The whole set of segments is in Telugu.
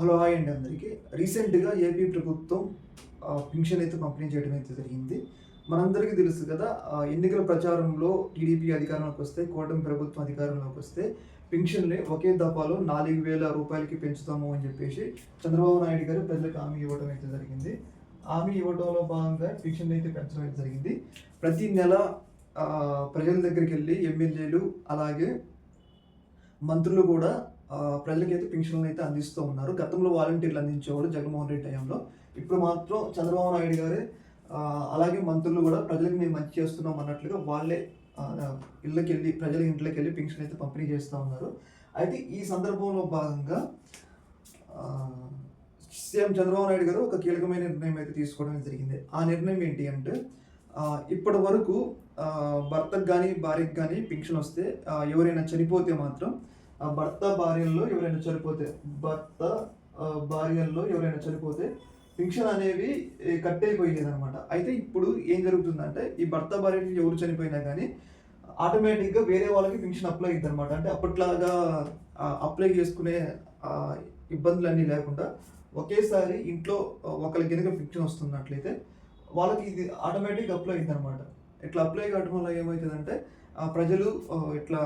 హలో హాయ్ అండి అందరికీ. రీసెంట్గా ఏపీ ప్రభుత్వం పింఛన్ అయితే పంపిణీ చేయడం అయితే జరిగింది. మనందరికీ తెలుసు కదా ఎన్నికల ప్రచారంలో టీడీపీ అధికారంలోకి వస్తే కూటమి ప్రభుత్వం అధికారంలోకి వస్తే పింఛన్ని ఒకే దఫాలో నాలుగు వేల రూపాయలకి పెంచుతాము అని చెప్పేసి చంద్రబాబు నాయుడు గారు ప్రజలకు హామీ ఇవ్వడం అయితే జరిగింది. హామీ ఇవ్వడంలో భాగంగా పింఛన్ అయితే పెంచడం అయితే జరిగింది. ప్రతి నెల ప్రజల దగ్గరికి వెళ్ళి ఎమ్మెల్యేలు అలాగే మంత్రులు కూడా ప్రజలకైతే పెన్షన్లు అయితే అందిస్తూ ఉన్నారు. గతంలో వాలంటీర్లు అందించేవాడు జగన్మోహన్ రెడ్డి టైంలో. ఇప్పుడు మాత్రం చంద్రబాబు నాయుడు గారే అలాగే మంత్రులు కూడా ప్రజలకు మేము మంచి చేస్తున్నాం అన్నట్లుగా వాళ్ళే ఇళ్ళకి వెళ్ళి ప్రజల ఇంట్లోకి వెళ్ళి పెన్షన్ అయితే పంపిణీ చేస్తూ ఉన్నారు. అయితే ఈ సందర్భంలో భాగంగా సీఎం చంద్రబాబు నాయుడు గారు ఒక కీలకమైన నిర్ణయం అయితే తీసుకోవడం జరిగింది. ఆ నిర్ణయం ఏంటి అంటే ఇప్పటి వరకు భర్తకు కానీ భార్యకు కానీ పెన్షన్ వస్తే ఎవరైనా చనిపోతే మాత్రం భర్త భార్యల్లో ఎవరైనా చనిపోతే భర్త భార్యల్లో ఎవరైనా చనిపోతే పింఛన్ అనేవి కట్ అయిపోయేది అనమాట అయితే ఇప్పుడు ఏం జరుగుతుందంటే ఈ భర్త భార్యకి ఎవరు చనిపోయినా కానీ ఆటోమేటిక్గా వేరే వాళ్ళకి పింఛన్ అప్లై అవుతుంది అనమాట అంటే అప్పట్లాగా అప్లై చేసుకునే ఇబ్బందులన్నీ లేకుండా ఒకేసారి ఇంట్లో ఒకరికి కనుక పింఛన్ వస్తున్నట్లయితే వాళ్ళకి ఇది ఆటోమేటిక్ అప్లై అయింది అనమాట ఇట్లా అప్లై కావడం వల్ల ఏమవుతుందంటే ఆ ప్రజలు ఇట్లా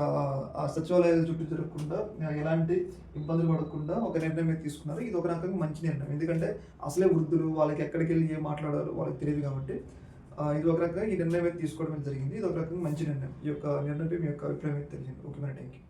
ఆ సచివాలయాల చుట్టూ తిరగకుండా ఎలాంటి ఇబ్బందులు పడకుండా ఒక నిర్ణయం అయితే తీసుకున్నారు. ఇది ఒక రకంగా మంచి నిర్ణయం. ఎందుకంటే అసలే వృద్ధులు వాళ్ళకి ఎక్కడికి వెళ్ళి ఏం మాట్లాడాలో వాళ్ళకి తెలియదు కాబట్టి ఇది ఒక రకంగా ఈ నిర్ణయం అయితే తీసుకోవడం జరిగింది. ఇది ఒక రకంగా మంచి నిర్ణయం. ఈ యొక్క నిర్ణయం మీ యొక్క అభిప్రాయం అయితే తెలిసింది. ఓకే మరి థ్యాంక్ యూ